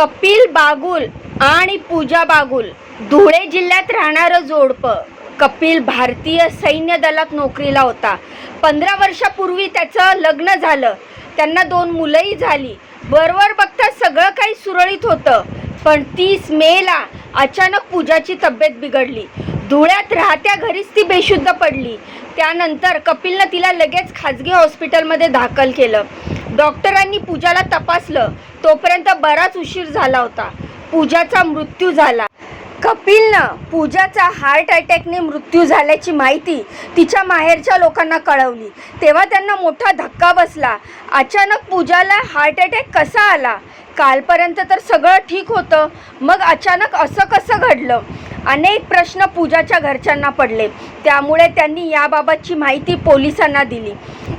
कपिल बागुल आणि पूजा बागुल. धुळे जिल्ह्यात राहणारं जोडपं. कपिल भारतीय सैन्य दलात नोकरीला होता. पंधरा वर्षापूर्वी त्याचं लग्न झालं. त्यांना दोन मुलंही झाली. वरवर बघता सगळं काही सुरळीत होतं. पण तीस मेला अचानक पूजाची तब्येत बिघडली. धुळ्यात राहत्या घरीच ती बेशुद्ध पडली. त्यानंतर कपिलनं तिला लगेच खाजगी हॉस्पिटलमध्ये दाखल केलं. डॉक्टरांनी पूजाला तपासलं तोपर्यंत बराच उशीर झाला होता. पूजाचा मृत्यू झाला. कपिलनं पूजाचा हार्ट अटॅकने मृत्यू झाल्याची माहिती तिच्या माहेरच्या लोकांना कळवली. तेव्हा त्यांना मोठा धक्का बसला. अचानक पूजाला हार्ट अटॅक कसा आला? कालपर्यंत तर सगळं ठीक होतं. मग अचानक असं कसं घडलं? अनेक प्रश्न पूजाच्या घरच्यांना पडले. त्यामुळे त्यांनी याबाबतची माहिती पोलिसांना दिली.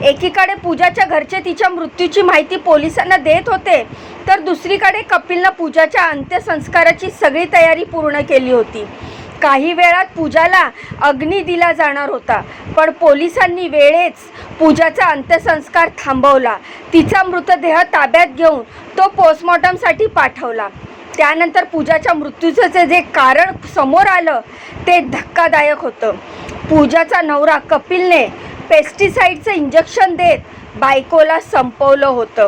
एकीकडे पूजाच्या घरचे तिच्या मृत्यूची माहिती पोलिसांना देत होते तर दुसरीकडे कपिलनं पूजाच्या अंत्यसंस्काराची सगळी तयारी पूर्ण केली होती. काही वेळात पूजाला अग्नी दिला जाणार होता पण पोलिसांनी वेळेच पूजाचा अंत्यसंस्कार थांबवला. तिचा मृतदेह ताब्यात घेऊन तो पोस्टमॉर्टमसाठी पाठवला. त्यानंतर पूजाच्या मृत्यूचं जे- कारण समोर आलं ते धक्कादायक होतं. पूजाचा नवरा कपिलने पेस्टिसाईडचं इंजेक्शन देत बायकोला संपवलं होतं.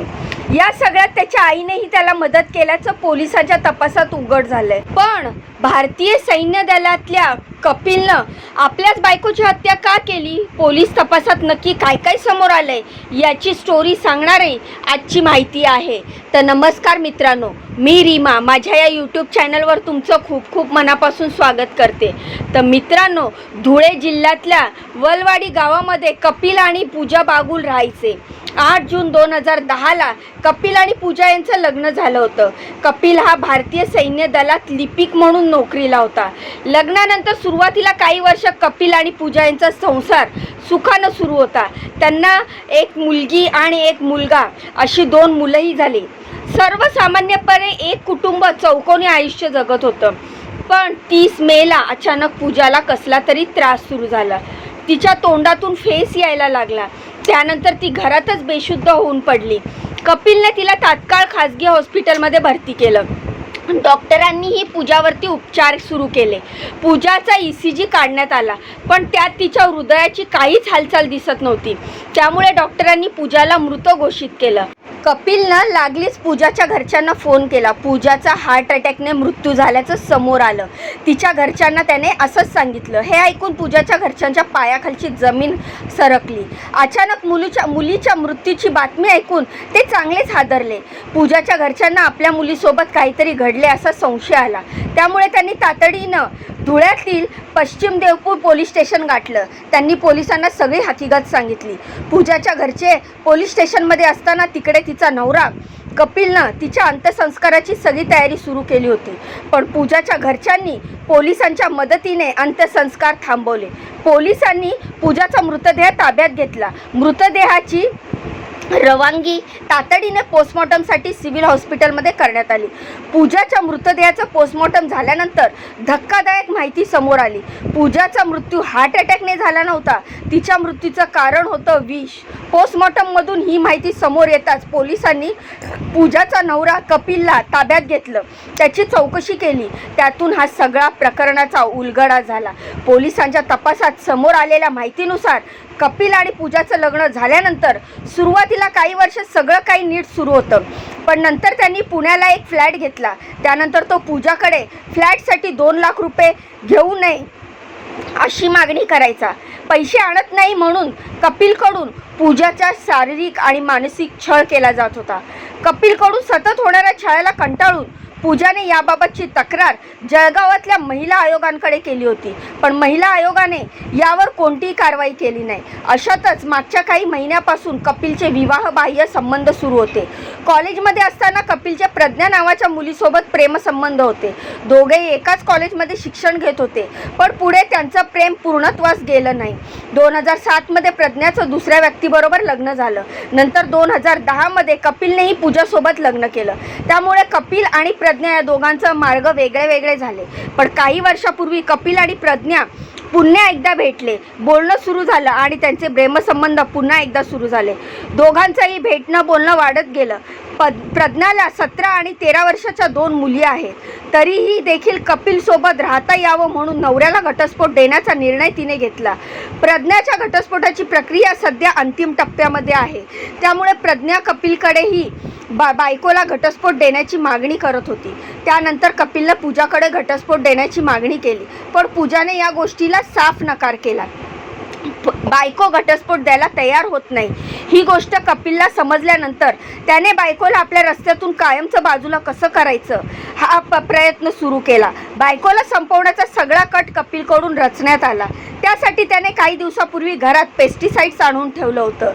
या सगळ्यात त्याच्या आईनेही त्याला मदत केल्याचं पोलिसाच्या तपासात उघड झालंय. पण भारतीय सैन्य दलातल्या कपिलनं आपल्याच बायकोची हत्या का केली? पोलीस तपासात नक्की काय काय समोर आलंय? याची स्टोरी सांगणारे आजची माहिती आहे. तर नमस्कार मित्रांनो मी रीमा. माझ्या या यूट्यूब चॅनलवर तुमचं खूप खूप मनापासून स्वागत करते. तर मित्रांनो धुळे जिल्ह्यातल्या वलवाडी गावामध्ये कपिल आणि पूजा बागुल राहायचे. आठ जून दोन हजार दहाला कपिल आणि पूजा यांचं लग्न झालं होतं. कपिल हा भारतीय सैन्य दलात लिपिक म्हणून नोकरीला होता. लग्नानंतर सुरुवातीला काही वर्ष कपिल आणि पूजा यांचा संसार सुखानं सुरू होता. त्यांना एक मुलगी आणि एक मुलगा अशी दोन मुलंही झाली. सर्वसामान्यपणे एक कुटुंब चौकोनी आयुष्य जगत होतं. पण तीस मेला अचानक पूजाला कसला तरी त्रास सुरू झाला. तिच्या तोंडातून फेस यायला लागला. त्यानंतर ती घरातच बेशुद्ध होऊन पडली. कपिलने तिला तात्काळ खाजगी हॉस्पिटलमध्ये भरती केलं. डॉक्टरांनीही पूजावरती उपचार सुरू केले. पूजाचा ई सी जी काढण्यात आला पण त्यात तिच्या हृदयाची काहीच हालचाल दिसत नव्हती. त्यामुळे डॉक्टरांनी पूजाला मृत घोषित केलं. कपिलनं लागलीच पूजाच्या घरच्यांना फोन केला. पूजाचा हार्ट अटॅकने मृत्यू झाल्याचं समोर आलं. तिच्या घरच्यांना त्याने असंच सांगितलं. हे ऐकून पूजाच्या घरच्यांच्या पायाखालची जमीन सरकली. अचानक मुलीच्या मुलीच्या मृत्यूची बातमी ऐकून ते चांगलेच हादरले. पूजाच्या घरच्यांना आपल्या मुलीसोबत काहीतरी घडले असा संशय आला. त्यामुळे त्यांनी तातडीनं धुळ्यातील पश्चिम देवपूर पोलीस स्टेशन गाठलं. त्यांनी पोलिसांना सगळी हकीकत सांगितली. पूजाच्या घरचे पोलीस स्टेशनमध्ये असताना तिकडे तिचा नवरा कपिलनं तिच्या अंत्यसंस्काराची सगळी तयारी सुरू केली होती. पण पूजाच्या घरच्यांनी पोलिसांच्या मदतीने अंत्यसंस्कार थांबवले. पोलिसांनी पूजाचा मृतदेह ताब्यात घेतला. मृतदेहाची रवानगी तातडीने पोस्टमॉर्टमसाठी सिव्हिल हॉस्पिटलमध्ये करण्यात आली. पूजाच्या मृतदेहाचं पोस्टमॉर्टम झाल्यानंतर धक्कादायक माहिती समोर आली. पूजाचा मृत्यू हार्ट अटॅकने झाला नव्हता. तिच्या मृत्यूचं कारण होतं विष. पोस्टमॉर्टममधून ही माहिती समोर येताच पोलिसांनी पूजाचा नवरा कपिलला ताब्यात घेतलं. त्याची चौकशी केली. त्यातून हा सगळा प्रकरणाचा उलगडा झाला. पोलिसांच्या तपासात समोर आलेल्या माहितीनुसार कपिल आणि पूजाचं लग्न झाल्यानंतर सुरुवातीला काही वर्ष सगळं काही नीट सुरू होतं. पण नंतर त्यांनी पुण्याला एक फ्लॅट घेतला. त्यानंतर तो पूजाकडे फ्लॅटसाठी दोन लाख रुपये घेऊ नये अशी मागणी करायचा. पैसे आणत नाही म्हणून कपिलकडून पूजाचा शारीरिक आणि मानसिक छळ केला जात होता. कपिलकडून सतत होणाऱ्या छळाला कंटाळून पूजाने याबाबतची तक्रार जळगावातल्या महिला आयोगांकडे केली होती. पण महिला आयोगाने यावर कोणतीही कारवाई केली नाही. अशातच मागच्या काही महिन्यापासून कपिलचे विवाहबाह्य संबंध सुरू होते. कॉलेजमध्ये असताना कपिलच्या प्रज्ञा नावाच्या मुलीसोबत प्रेमसंबंध होते. दोघेही एकाच कॉलेजमध्ये शिक्षण घेत होते पण पुढे त्यांचं प्रेम पूर्णत्वास गेलं नाही. दोन हजार सातमध्ये प्रज्ञाचं दुसऱ्या व्यक्तीबरोबर लग्न झालं. नंतर दोन हजार दहामध्ये कपिलनेही पूजासोबत लग्न केलं. त्यामुळे कपिल आणि प्र प्रज्ञा या दोघांचं मार्ग वेगळे वेगळे झाले. पण काही वर्षापूर्वी कपिल आणि प्रज्ञा पुन्हा एकदा भेटले. बोलणं सुरू झालं आणि त्यांचे प्रेमसंबंध पुन्हा एकदा सुरू झाले. दोघांचंही भेटणं बोलणं वाढत गेलं. पद प्रज्ञाला सतरा आणि तेरा वर्षाच्या दोन मुली आहेत. तरीही देखील कपिलसोबत राहता यावं म्हणून नवऱ्याला घटस्फोट देण्याचा निर्णय तिने घेतला. प्रज्ञाच्या घटस्फोटाची प्रक्रिया सध्या अंतिम टप्प्यामध्ये आहे. त्यामुळे प्रज्ञा कपिलकडेही बा बायकोला घटस्फोट देण्याची मागणी करत होती. त्यानंतर कपिलनं पूजाकडे घटस्फोट देण्याची मागणी केली. पण पूजाने या गोष्टीला साफ नकार केला. बायको घटस्फोट द्यायला तयार होत नाही. ही गोष्ट कपिलला समजल्यानंतर त्याने बायकोला आपल्या रस्त्यातून कायमचं बाजूला कसं करायचं? हा प प्रयत्न सुरू केला. बायकोला संपवण्याचा सगळा कट कपिलकडून रचण्यात आला. त्यासाठी त्याने काही दिवसापूर्वी घरात पेस्टिसाइड्स आणून ठेवलं होतं.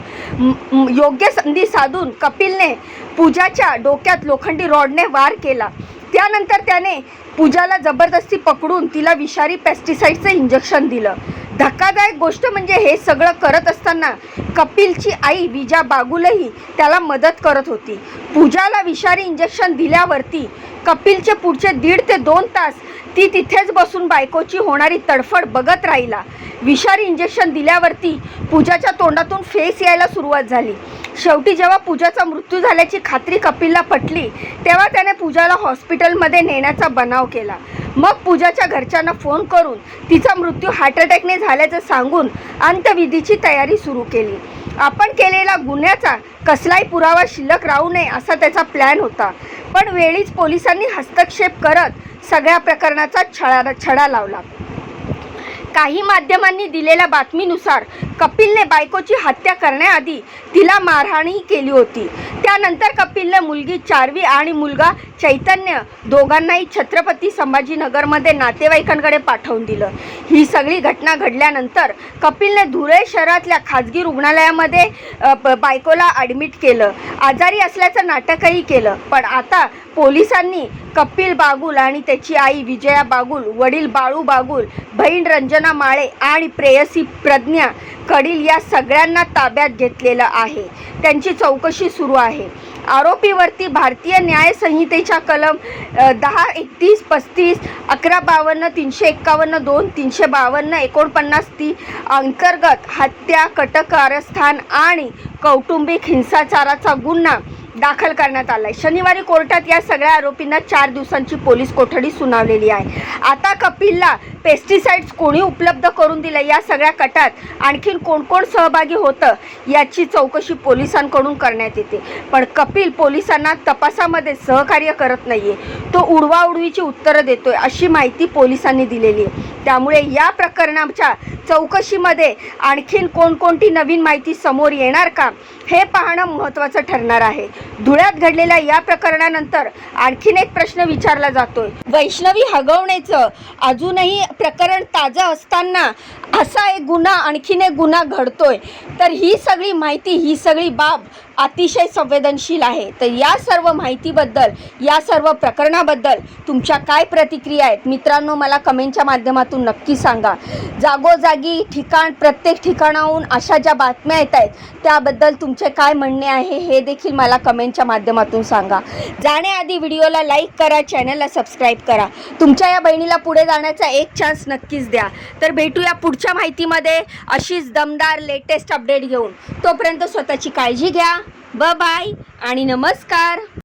योग्य संधी साधून कपिलने पूजाच्या डोक्यात लोखंडी रॉडने वार केला. त्यानंतर त्याने पूजाला जबरदस्ती पकडून तिला विषारी पेस्टिसाईडचं इंजेक्शन दिलं. धक्कादायक गोष्ट म्हणजे हे सगळं करत असताना कपिलची आई विजा बागुलही त्याला मदत करत होती. पूजाला विषारी इंजेक्शन दिल्यावरती कपिलचे पुढचे दीड ते दोन तास ती तिथेच बसून बायकोची होणारी तडफड बघत राहिला. विषारी इंजेक्शन दिल्यावरती पूजाच्या तोंडातून फेस यायला सुरुवात झाली. शेवटी जेव्हा पूजाचा मृत्यू झाल्याची खात्री कपिलला पटली तेव्हा त्याने पूजाला हॉस्पिटलमध्ये नेण्याचा बनाव केला. मग पूजाच्या घरच्यांना फोन करून तिचा मृत्यू हार्ट अटॅकने झाल्याचं सांगून अंत्यविधीची तयारी सुरू केली. आपण केलेला गुन्ह्याचा कसलाही पुरावा शिल्लक राहू नये असा त्याचा प्लॅन होता. पण वेळीच पोलिसांनी हस्तक्षेप करत सगळ्या प्रकरणाचा छळा छडा लावला. काही माध्यमांनी दिलेल्या बातमीनुसार कपिलने बायकोची हत्या करण्याआधी तिला मारहाणही केली होती. त्यानंतर कपिलने मुलगी चारवी आणि मुलगा चैतन्य दोघांनाही छत्रपती संभाजीनगरमध्ये नातेवाईकांकडे पाठवून दिलं. ही सगळी घटना घडल्यानंतर कपिलने धुळे शहरातल्या खाजगी रुग्णालयामध्ये बायकोला ॲडमिट केलं. आजारी असल्याचं नाटकही केलं. पण आता पोलिसांनी कपिल बागुल आणि त्याची आई विजया बागुल वडील बाळू बागुल बहीण रंजना माळे आणि प्रेयसी प्रज्ञा कडील या सगळ्यांना ताब्यात घेतलेलं आहे. त्यांची चौकशी सुरू आहे. आरोपीवरती भारतीय न्यायसंहितेच्या कलम दहा एकतीस पस्तीस अकरा बावन्न तीनशे एक्कावन्न दोन तीनशे बावन्न एकोणपन्नास ती अंतर्गत हत्या कटकारस्थान आणि कौटुंबिक हिंसाचाराचा गुन्हा दाखल करण्यात आलाय. शनिवारी कोर्टात या सगळ्या आरोपींना चार दिवसांची पोलीस कोठडी सुनावलेली आहे. आता कपिलला पेस्टिसाइड्स कोणी उपलब्ध करून दिलं या सगळ्या कटात आणखीन कोण कोण सहभागी होतं याची चौकशी पोलिसांकडून करण्यात येते. पण कपिल पोलिसांना तपासामध्ये सहकार्य करत नाहीये. तो उडवाउडवीची उत्तरं देतोय अशी माहिती पोलिसांनी दिलेली आहे. त्यामुळे या प्रकरणाच्या चौकशीमध्ये आणखीन कोणकोणती नवीन माहिती समोर येणार का हे पाहणं महत्त्वाचं ठरणार आहे. धुळ्यात घडलेल्या या प्रकरणानंतर आणखीन एक प्रश्न विचारला जातोय. वैष्णवी हगवण्याचं अजूनही प्रकरण ताजं असताना असा एक गुन्हा आणखीन एक गुन्हा घडतोय. तर ही सगळी माहिती ही सगळी बाब अतिशय संवेदनशील आहे. तर या सर्व माहितीबद्दल या सर्व प्रकरणा याबद्दल तुमच्या काय प्रतिक्रिया आहेत? मित्रांनो मला कमेंटच्या माध्यमातून नक्की सांगा. जागोजागी ठिकाण प्रत्येक ठिकाणाहून अशा ज्या बातम्या येत आहेत त्याबद्दल तुमचे काय म्हणणे आहे हे देखील मला कमेंटच्या माध्यमातून सांगा. जाण्याआधी व्हिडिओला लाईक करा चॅनलला सबस्क्राईब करा. तुमच्या या बहिणीला पुढे जाण्याचा एक चान्स नक्कीच द्या. तर भेटूया पुढच्या माहितीमध्ये अशीच दमदार लेटेस्ट अपडेट घेऊन. तोपर्यंत स्वतःची काळजी घ्या. ब बाय आणि नमस्कार.